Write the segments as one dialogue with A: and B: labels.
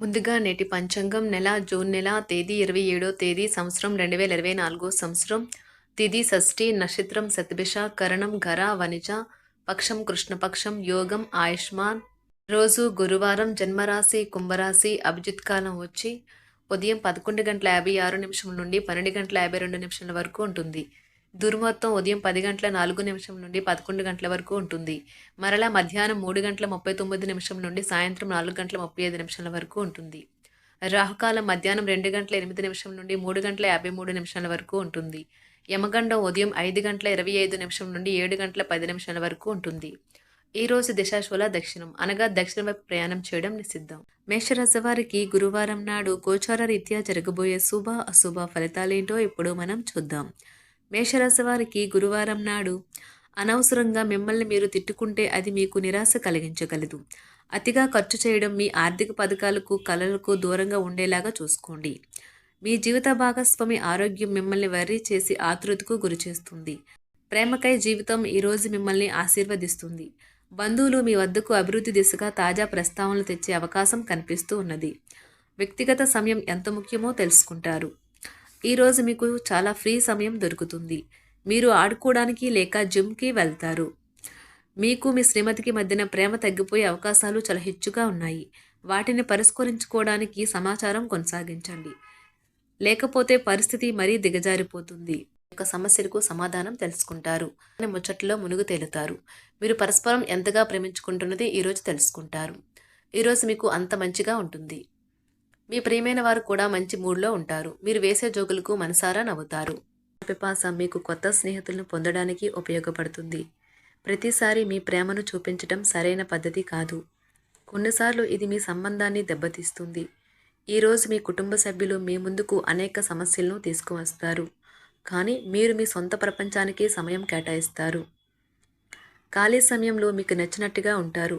A: ముందుగా నేటి పంచాంగం నెల జూన్ నెల తేదీ ఇరవై ఏడో తేదీ సంవత్సరం రెండు వేల ఇరవై నాలుగో సంవత్సరం. తిథి షష్ఠి నక్షత్రం సతభిష కరణం గర వనిజ పక్షం కృష్ణపక్షం యోగం ఆయుష్మాన్. రోజు గురువారం జన్మరాశి కుంభరాశి అభిజిత్ కాలం వచ్చి ఉదయం పదకొండు గంటల యాభై ఆరు నిమిషం నుండి పన్నెండు గంటల యాభై రెండు నిమిషాల వరకు ఉంటుంది. దుర్ముహూర్తం ఉదయం పది గంటల నాలుగు నిమిషం నుండి పదకొండు గంటల వరకు ఉంటుంది. మరలా మధ్యాహ్నం మూడు గంటల ముప్పై తొమ్మిది నిమిషం నుండి సాయంత్రం నాలుగు గంటల ముప్పై ఐదు నిమిషాల వరకు ఉంటుంది. రాహుకాలం మధ్యాహ్నం రెండు గంటల ఎనిమిది నిమిషం నుండి మూడు గంటల యాభై మూడు నిమిషాల వరకు ఉంటుంది. యమగండం ఉదయం ఐదు గంటల ఇరవై ఐదు నిమిషం నుండి ఏడు గంటల పది నిమిషాల వరకు ఉంటుంది. ఈ రోజు దిశాశూల దక్షిణం. అనగా దక్షిణ వైపు ప్రయాణం చేయడం నిషిద్ధం. మేషరాశి వారికి గురువారం నాడు గోచార రీత్యా జరగబోయే శుభ అశుభ ఫలితాలేంటో ఇప్పుడు మనం చూద్దాం. మేషరాశి వారికి గురువారం నాడు అనవసరంగా మిమ్మల్ని మీరు తిట్టుకుంటే అది మీకు నిరాశ కలిగించగలదు. అతిగా ఖర్చు చేయడం మీ ఆర్థిక పథకాలకు కళలకు దూరంగా ఉండేలాగా చూసుకోండి. మీ జీవిత భాగస్వామి ఆరోగ్యం మిమ్మల్ని వర్రీ చేసి ఆతృతకు గురిచేస్తుంది. ప్రేమకై జీవితం ఈరోజు మిమ్మల్ని ఆశీర్వదిస్తుంది. బంధువులు మీ వద్దకు అభివృద్ధి దిశగా తాజా ప్రస్తావనలు తెచ్చే అవకాశం కనిపిస్తూ ఉన్నది. వ్యక్తిగత సమయం ఎంత ముఖ్యమో తెలుసుకుంటారు. ఈరోజు మీకు చాలా ఫ్రీ సమయం దొరుకుతుంది. మీరు ఆడుకోవడానికి లేక జిమ్కి వెళ్తారు. మీకు మీ శ్రీమతికి మధ్యన ప్రేమ తగ్గిపోయే అవకాశాలు చాలా హెచ్చుగా ఉన్నాయి. వాటిని పరిష్కరించుకోవడానికి సమాచారం కొనసాగించండి. లేకపోతే పరిస్థితి మరీ దిగజారిపోతుంది. యొక్క సమస్యలకు సమాధానం తెలుసుకుంటారు. ముచ్చట్లో మునుగు తేలుతారు. మీరు పరస్పరం ఎంతగా ప్రేమించుకుంటున్నది ఈరోజు తెలుసుకుంటారు. ఈరోజు మీకు అంత మంచిగా ఉంటుంది. మీ ప్రియమైన వారు కూడా మంచి మూడ్లో ఉంటారు. మీరు వేసే జోకులకు మనసారా నవ్వుతారు. పిపాస మీకు కొత్త స్నేహితులను పొందడానికి ఉపయోగపడుతుంది. ప్రతిసారి మీ ప్రేమను చూపించడం సరైన పద్ధతి కాదు. కొన్నిసార్లు ఇది మీ సంబంధాన్ని దెబ్బతీస్తుంది. ఈరోజు మీ కుటుంబ సభ్యులు మీ ముందుకు అనేక సమస్యలను తీసుకువస్తారు. కానీ మీరు మీ సొంత ప్రపంచానికి సమయం కేటాయిస్తారు. ఖాళీ సమయంలో మీకు నచ్చినట్టుగా ఉంటారు.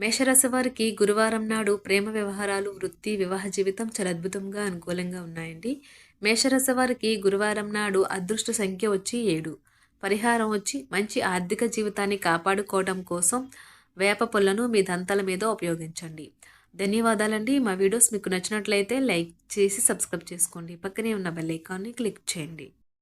A: మేషరాశి వారికి గురువారం నాడు ప్రేమ వ్యవహారాలు వృత్తి వివాహ జీవితం చాలా అద్భుతంగా అనుకూలంగా ఉన్నాయండి. మేషరాశి వారికి గురువారం నాడు అదృష్ట సంఖ్య వచ్చి ఏడు. పరిహారం వచ్చి మంచి ఆర్థిక జీవితాన్ని కాపాడుకోవడం కోసం వేప పొల్లను మీ దంతాల మీద ఉపయోగించండి. ధన్యవాదాలండి. మా వీడియోస్ మీకు నచ్చినట్లయితే లైక్ చేసి సబ్స్క్రైబ్ చేసుకోండి. పక్కనే ఉన్న బెల్ ఐకాన్ని క్లిక్ చేయండి.